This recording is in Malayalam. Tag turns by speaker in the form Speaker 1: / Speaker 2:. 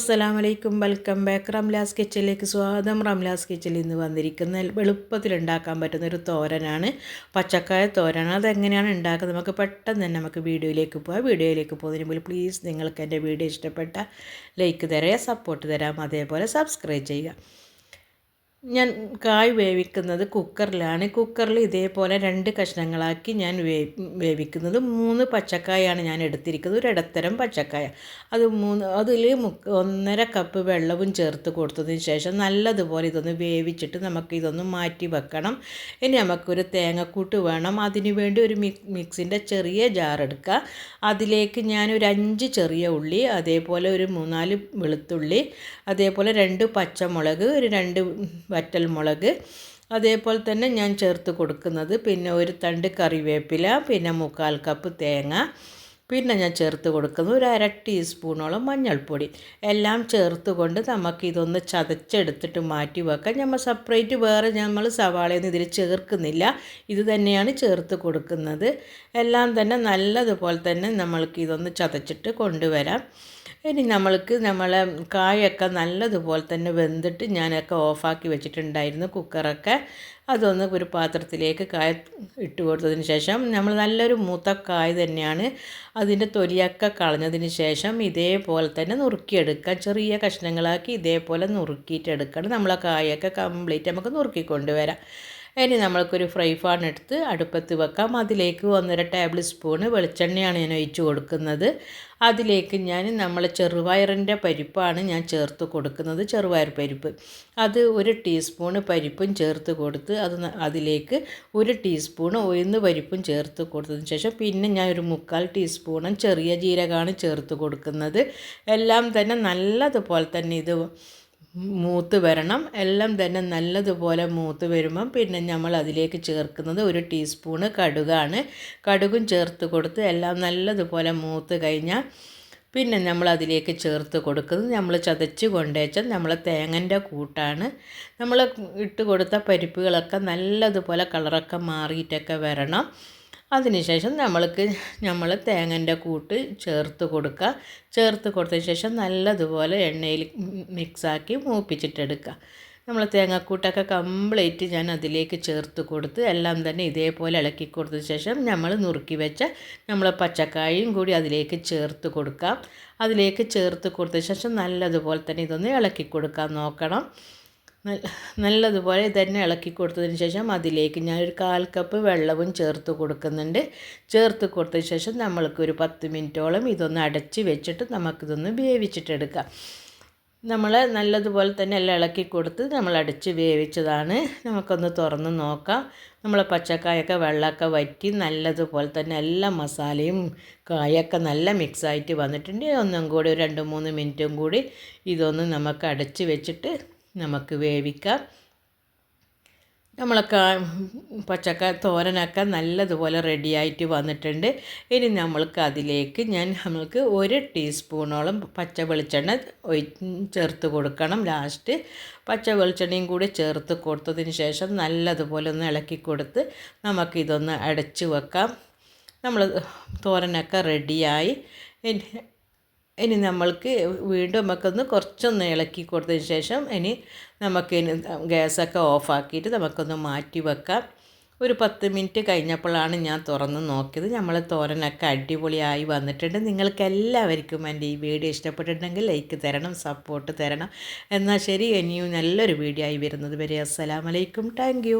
Speaker 1: അസ്സലാം വലൈക്കും വെൽക്കം ബാക്ക്. റംലാസ് കിച്ചനിലേക്ക് സ്വാഗതം. റംലാസ് കിച്ചനിൽ ഇന്ന് വന്നിരിക്കുന്ന എളുപ്പത്തിൽ ഉണ്ടാക്കാൻ പറ്റുന്ന ഒരു തോരനാണ്. പച്ചക്കായ തോരൻ അതെങ്ങനെയാണ് ഉണ്ടാക്കുന്നത് നമുക്ക് പെട്ടെന്ന് തന്നെ നമുക്ക് വീഡിയോയിലേക്ക് പോകാം വീഡിയോയിലേക്ക് പോകുന്നതിന് മുമ്പ് പ്ലീസ് നിങ്ങൾക്ക് എന്റെ വീഡിയോ ഇഷ്ടപ്പെട്ട ലൈക്ക് തരാം സപ്പോർട്ട് തരാം അതേപോലെ സബ്സ്ക്രൈബ് ചെയ്യുക. ഞാൻ കായ് വേവിക്കുന്നത് കുക്കറിലാണ്. കുക്കറിൽ ഇതേപോലെ രണ്ട് കഷ്ണങ്ങളാക്കി ഞാൻ വേ വേവിക്കുന്നത്. മൂന്ന് പച്ചക്കായാണ് ഞാൻ എടുത്തിരിക്കുന്നത്. ഒരു ഇടത്തരം പച്ചക്കായ. അത് മൂന്ന് അതിൽ ഒന്നര കപ്പ് വെള്ളവും ചേർത്ത് കൊടുത്തതിന് ശേഷം നല്ലതുപോലെ ഇതൊന്ന് വേവിച്ചിട്ട് നമുക്ക് ഇതൊന്ന് മാറ്റി വെക്കണം. ഇനി നമുക്കൊരു തേങ്ങക്കൂട്ട് വേണം. അതിന് വേണ്ടി ഒരു മിക്സിന്റെ ചെറിയ ജാർ എടുക്കുക. അതിലേക്ക് ഞാൻ ഒരു അഞ്ച് ചെറിയ ഉള്ളി അതേപോലെ ഒരു മൂന്നാൽ വെളുത്തുള്ളി അതേപോലെ രണ്ട് പച്ചമുളക് ഒരു രണ്ട് വറ്റൽ മുളക് അതേപോലെ തന്നെ ഞാൻ ചേർത്ത് കൊടുക്കുന്നത് പിന്നെ ഒരു തണ്ട് കറിവേപ്പില പിന്നെ മുക്കാൽ കപ്പ് തേങ്ങ പിന്നെ ഞാൻ ചേർത്ത് കൊടുക്കുന്നത് ഒരു അര ടീസ്പൂണോളം മഞ്ഞൾപ്പൊടി. എല്ലാം ചേർത്ത് കൊണ്ട് നമുക്ക് ഇതൊന്ന് ചതച്ചെടുത്തിട്ട് മാറ്റി വെക്കാം. നമ്മൾ സെപ്പറേറ്റ് വേറെ നമ്മൾ സവാളയൊന്നും ഇതിൽ ചേർക്കുന്നില്ല. ഇത് തന്നെയാണ് ചേർത്ത് കൊടുക്കുന്നത്. എല്ലാം തന്നെ നല്ലതുപോലെ തന്നെ നമ്മൾക്ക് ഇതൊന്ന് ചതച്ചിട്ട് കൊണ്ടുവരാം. ഇനി നമ്മൾക്ക് നമ്മളെ കായൊക്കെ നല്ലതുപോലെ തന്നെ വെന്തിട്ട് ഞാനൊക്കെ ഓഫാക്കി വെച്ചിട്ടുണ്ടായിരുന്നു കുക്കറൊക്കെ. അതൊന്ന് ഒരു പാത്രത്തിലേക്ക് കായ ഇട്ട് കൊടുത്തതിന് ശേഷം നമ്മൾ നല്ലൊരു മൂത്ത കായ തന്നെയാണ്. അതിന്റെ തൊലിയൊക്കെ കളഞ്ഞതിന് ശേഷം ഇതേപോലെ തന്നെ നുറുക്കിയെടുക്കുക. ചെറിയ കഷ്ണങ്ങളാക്കി ഇതേപോലെ നുറുക്കിയിട്ടെടുക്കണം. നമ്മളെ കായൊക്കെ കംപ്ലീറ്റ് നമുക്ക് നുറുക്കിക്കൊണ്ടുവരാം. ഇനി നമ്മൾക്കൊരു ഫ്രൈ പാൻ എടുത്ത് അടുപ്പത്ത് വെക്കാം. അതിലേക്ക് ഒന്നര ടേബിൾ സ്പൂണ് വെളിച്ചെണ്ണയാണ് ഞാൻ ഒഴിച്ച് കൊടുക്കുന്നത്. അതിലേക്ക് ഞാൻ നമ്മൾ ചെറുപയറിന്റെ പരിപ്പാണ് ഞാൻ ചേർത്ത് കൊടുക്കുന്നത്. ചെറുവയർ പരിപ്പ്. അത് ഒരു ടീസ്പൂണ് പരിപ്പും ചേർത്ത് കൊടുത്ത് അത് അതിലേക്ക് ഒരു ടീസ്പൂണ് ഉയർന്ന് പരിപ്പും ചേർത്ത് കൊടുത്തതിന് ശേഷം പിന്നെ ഞാൻ ഒരു മുക്കാൽ ടീസ്പൂണും ചെറിയ ജീരകമാണ് ചേർത്ത് കൊടുക്കുന്നത്. എല്ലാം തന്നെ നല്ലതുപോലെ തന്നെ ഇത് മൂത്ത് വരണം. എല്ലാം തന്നെ നല്ലതുപോലെ മൂത്ത് വരുമ്പം പിന്നെ നമ്മൾ അതിലേക്ക് ചേർക്കുന്നത് ഒരു ടീസ്പൂണ് കടുകാണ്. കടുകും ചേർത്ത് കൊടുത്ത് എല്ലാം നല്ലതുപോലെ മൂത്ത് കഴിഞ്ഞാൽ പിന്നെ നമ്മൾ അതിലേക്ക് ചേർത്ത് കൊടുക്കുന്നത് നമ്മൾ ചതച്ച് കൊണ്ടുവച്ച നമ്മൾ തേങ്ങന്റെ കൂട്ടാണ്. നമ്മൾ ഇട്ട് കൊടുത്ത പരിപ്പുകളൊക്കെ നല്ലതുപോലെ കളറൊക്കെ മാറിയിട്ടൊക്കെ വരണം. അതിനുശേഷം നമ്മൾക്ക് നമ്മൾ തേങ്ങന്റെ കൂട്ട് ചേർത്ത് കൊടുക്കുക. ചേർത്ത് കൊടുത്തതിന് ശേഷം നല്ലതുപോലെ എണ്ണയിൽ മിക്സാക്കി മൂപ്പിച്ചിട്ടെടുക്കുക. നമ്മൾ തേങ്ങാക്കൂട്ടൊക്കെ കംപ്ലീറ്റ് ഞാൻ അതിലേക്ക് ചേർത്ത് കൊടുത്ത് എല്ലാം തന്നെ ഇതേപോലെ ഇളക്കി കൊടുത്തതിന് ശേഷം നമ്മൾ നുറുക്കി വെച്ച നമ്മൾ പച്ചക്കായും കൂടി അതിലേക്ക് ചേർത്ത് കൊടുക്കാം. അതിലേക്ക് ചേർത്ത് കൊടുത്തതിന് ശേഷം നല്ലതുപോലെ തന്നെ ഇതൊന്ന് ഇളക്കി കൊടുക്കാൻ നോക്കണം. നല്ലതുപോലെ തന്നെ ഇളക്കി കൊടുത്തതിന് ശേഷം അതിലേക്ക് ഞാനൊരു കാൽ കപ്പ് വെള്ളവും ചേർത്ത് കൊടുക്കുന്നുണ്ട്. ചേർത്ത് കൊടുത്തതിന് ശേഷം നമ്മൾക്ക് ഒരു പത്ത് മിനിറ്റോളം ഇതൊന്ന് അടച്ച് വെച്ചിട്ട് നമുക്കിതൊന്ന് വേവിച്ചിട്ടെടുക്കാം നമ്മൾ നല്ലതുപോലെ തന്നെ എല്ലാം ഇളക്കി കൊടുത്ത് നമ്മൾ അടച്ച് വേവിച്ചതാണ്. നമുക്കൊന്ന് തുറന്ന് നോക്കാം. നമ്മൾ പച്ചക്കായൊക്കെ വെള്ളമൊക്കെ വറ്റി നല്ലതുപോലെ തന്നെ എല്ലാ മസാലയും കായൊക്കെ നല്ല മിക്സായിട്ട് വന്നിട്ടുണ്ട്. ഒന്നും കൂടി ഒരു രണ്ട് മൂന്ന് മിനിറ്റും കൂടി ഇതൊന്ന് നമുക്ക് അടച്ച് വെച്ചിട്ട് നമുക്ക് വേവിക്കാം. നമ്മളൊക്കെ പച്ചക്ക തോരനൊക്കെ നല്ലതുപോലെ റെഡിയായിട്ട് വന്നിട്ടുണ്ട്. ഇനി നമ്മൾക്ക് അതിലേക്ക് ഞാൻ നമ്മൾക്ക് ഒരു ടീസ്പൂണോളം പച്ച വെളിച്ചെണ്ണ ചേർത്ത് കൊടുക്കണം. ലാസ്റ്റ് പച്ച വെളിച്ചെണ്ണയും കൂടി ചേർത്ത് കൊടുത്തതിന് ശേഷം നല്ലതുപോലെ ഒന്ന് ഇളക്കി കൊടുത്ത് നമുക്കിതൊന്ന് അടച്ചു വെക്കാം. നമ്മൾ തോരനൊക്കെ റെഡിയായി ഇനി നമ്മൾക്ക് വീണ്ടും നമുക്കൊന്ന് കുറച്ചൊന്ന് ഇളക്കി കൊടുത്തതിന് ശേഷം ഇനി നമുക്ക് ഗ്യാസൊക്കെ ഓഫാക്കിയിട്ട് നമുക്കൊന്ന് മാറ്റി വെക്കാം. ഒരു പത്ത് മിനിറ്റ് കഴിഞ്ഞപ്പോഴാണ് ഞാൻ തുറന്ന് നോക്കിയത്. നമ്മൾ തോരനൊക്കെ അടിപൊളിയായി വന്നിട്ടുണ്ട്. നിങ്ങൾക്ക് എല്ലാവർക്കും എന്റെ ഈ വീഡിയോ ഇഷ്ടപ്പെട്ടിട്ടുണ്ടെങ്കിൽ ലൈക്ക് തരണം സപ്പോർട്ട് തരണം. എന്നാൽ ശരി ഇനിയും നല്ലൊരു വീഡിയോ ആയി വരുന്നത് വരെ. അസ്സലാമലൈക്കും. താങ്ക്